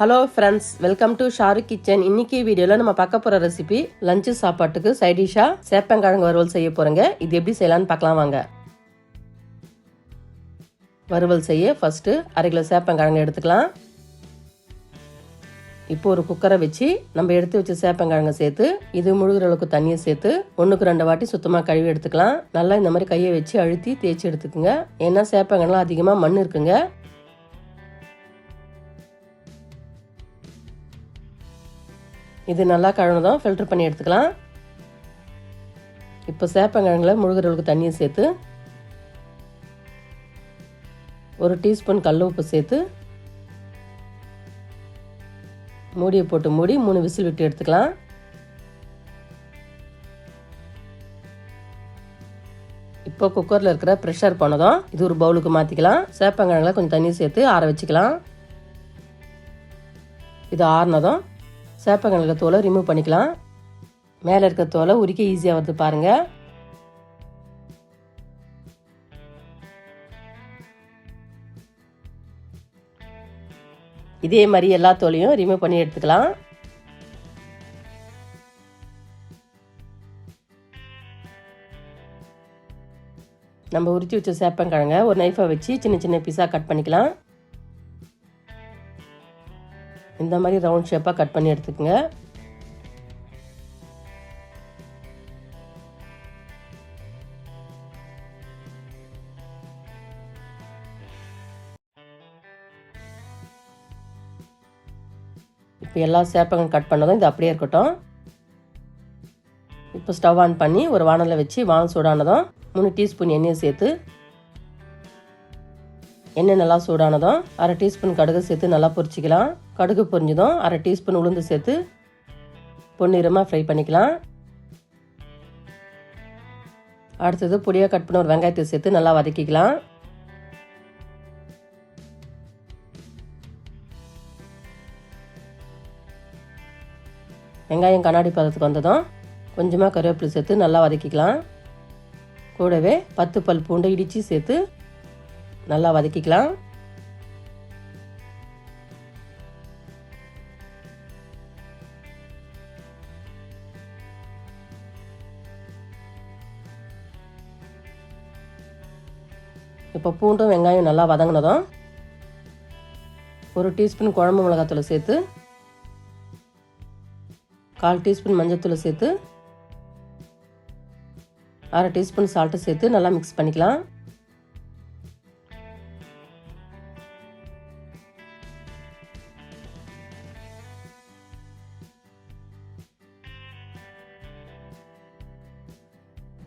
Hello friends welcome to Shahrukh kitchen இன்னைக்கு வீடியோவில் நம்ம பார்க்க போகிற ரெசிபி லஞ்சு சாப்பாட்டுக்கு சைடிஷாக சேப்பங்கிழங்கு வறுவல் செய்ய போகிறோங்க இது எப்படி செய்யலாம்னு பார்க்கலாம் வாங்க. வறுவல் செய்ய ஃபஸ்ட்டு அரை கிலோ சேப்பங்கிழங்கு எடுத்துக்கலாம். இப்போ ஒரு குக்கரை வச்சு நம்ம எடுத்து வச்ச சேப்பங்கிழங்கு சேர்த்து இது முழுகிற அளவுக்கு தண்ணியை சேர்த்து ஒன்றுக்கு ரெண்டு வாட்டி சுத்தமாக கழுவி எடுத்துக்கலாம். நல்லா இந்த மாதிரி கையை வச்சு அழுத்தி தேய்ச்சி எடுத்துக்கோங்க. ஏன்னா சேப்பங்கிழங்குலாம் அதிகமாக மண் இருக்குங்க. இது நல்லா கழுவுனதும் ஃபில்டர் பண்ணி எடுத்துக்கலாம். இப்போ சேப்பங்கிழங்குல முழுகிறவளுக்கு தண்ணியை சேர்த்து ஒரு டீஸ்பூன் கல் உப்பு சேர்த்து மூடியை போட்டு மூடி மூணு விசில் விட்டு எடுத்துக்கலாம். இப்போ குக்கரில் இருக்கிற ப்ரெஷர் போனதும் இது ஒரு பவுலுக்கு மாற்றிக்கலாம் சேப்பங்கிழங்குல கொஞ்சம் தண்ணி சேர்த்து ஆற வச்சுக்கலாம். இது ஆறுனதும் சேப்பங்கிழங்கு தோலை ரிமூவ் பண்ணிக்கலாம். மேலே இருக்க தோலை உரிக்க ஈஸியாக வருது பாருங்கள் இதே மாதிரி எல்லா தோலையும் ரிமூவ் பண்ணி எடுத்துக்கலாம். நம்ம உரித்து வச்ச சேப்பங்கிழங்க ஒரு நைஃபை வச்சு சின்ன சின்ன பீஸாக கட் பண்ணிக்கலாம். இந்த மாதிரி ரவுண்ட் ஷேப்பாக கட் பண்ணி எடுத்துக்கோங்க. இப்போ எல்லா சேப்பகம் கட் பண்ணதும் இது அப்படியே இருக்கட்டும். இப்போ ஸ்டவ் ஆன் பண்ணி ஒரு வானலில் வச்சு வானல் சூடானதும் மூணு டீஸ்பூன் எண்ணெயை சேர்த்து எண்ணெய் நல்லா சூடானதும் அரை டீஸ்பூன் கடுகு சேர்த்து நல்லா பொரிச்சிக்கலாம். கடுகு பொரிஞ்சதும் அரை டீஸ்பூன் உளுந்து சேர்த்து பொன்னிறமாக ஃப்ரை பண்ணிக்கலாம். அடுத்தது பொடியாக கட் பண்ண ஒரு வெங்காயத்தை சேர்த்து நல்லா வதக்கிக்கலாம். வெங்காயம் கண்ணாடி பதத்துக்கு வந்ததும் கொஞ்சமாக கருவேப்பிலை சேர்த்து நல்லா வதக்கிக்கலாம். கூடவே பத்து பல் பூண்டை இடித்து சேர்த்து நல்லா வதக்கிக்கலாம். இப்போ பூண்டும் வெங்காயம் நல்லா வதங்கினதும் ஒரு டீஸ்பூன் குழம்பு மிளகாத்தூளை சேர்த்து கால் டீஸ்பூன் மஞ்சத்தூளை சேர்த்து அரை டீஸ்பூன் சால்ட்டு சேர்த்து நல்லா மிக்ஸ் பண்ணிக்கலாம்.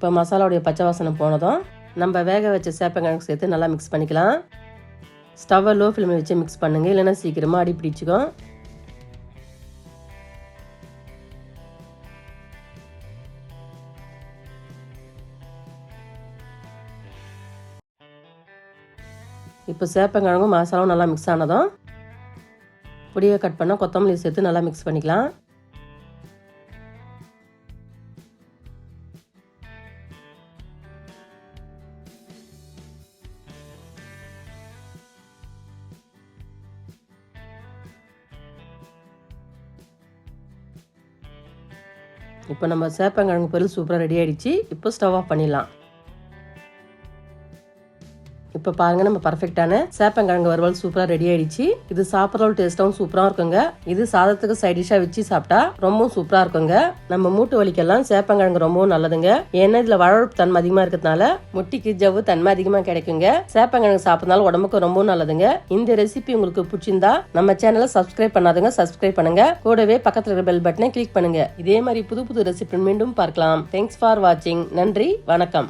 இப்போ மசாலாவுடைய பச்சை வாசனை போனதும் நம்ம வேக வச்ச சேப்பங்கிழங்கு சேர்த்து நல்லா மிக்ஸ் பண்ணிக்கலாம். ஸ்டவ்வை லோ ஃப்ளேமில் வச்சு மிக்ஸ் பண்ணுங்கள் இல்லைன்னா சீக்கிரமாக அடி பிடிச்சிக்கும். இப்போ சேப்பங்கிழங்கும் மசாலாவும் நல்லா மிக்ஸ் ஆனதும் பொடியை கட் பண்ணால் கொத்தமல்லி சேர்த்து நல்லா மிக்ஸ் பண்ணிக்கலாம். இப்போ நம்ம சேப்பங்கிழங்கு பொருள் சூப்பராக ரெடி ஆகிடுச்சு இப்போ ஸ்டவ் ஆஃப் பண்ணிடலாம். இப்போ பாருங்க நம்ம பர்ஃபெக்டான சேப்பங்கிழங்கு வறுவல் சூப்பராக ரெடி ஆயிடுச்சு. இது சாப்பிட்றவள் டேஸ்ட்டாகவும் சூப்பராக இருக்குங்க. இது சாதத்துக்கு சைட் டிஷ்ஷாக வச்சு சாப்பிட்டா ரொம்பவும் சூப்பராக இருக்குங்க. நம்ம மூட்டு வலிக்கெல்லாம் சேப்பங்கிழங்கு ரொம்பவும் நல்லதுங்க. ஏன்னா இதில் வளர்ப்பு தன்மை அதிகமாக இருக்கிறதுனால முட்டிக்கு ஜவ்வு தன்மை அதிகமாக கிடைக்குங்க. சேப்பங்கிழங்கு சாப்பிட்றதுனால உடம்புக்கு ரொம்பவும் நல்லதுங்க. இந்த ரெசிபி உங்களுக்கு பிடிச்சிருந்தா நம்ம சேனலை சப்ஸ்கிரைப் பண்ணாதுங்க. சப்ஸ்கிரைப் பண்ணுங்க. கூடவே பக்கத்தில் இருக்கிற பெல் பட்டனை கிளிக் பண்ணுங்க. இதே மாதிரி புது புது ரெசிபி மீண்டும் பார்க்கலாம். தேங்க்ஸ் ஃபார் வாட்சிங் நன்றி. வணக்கம்.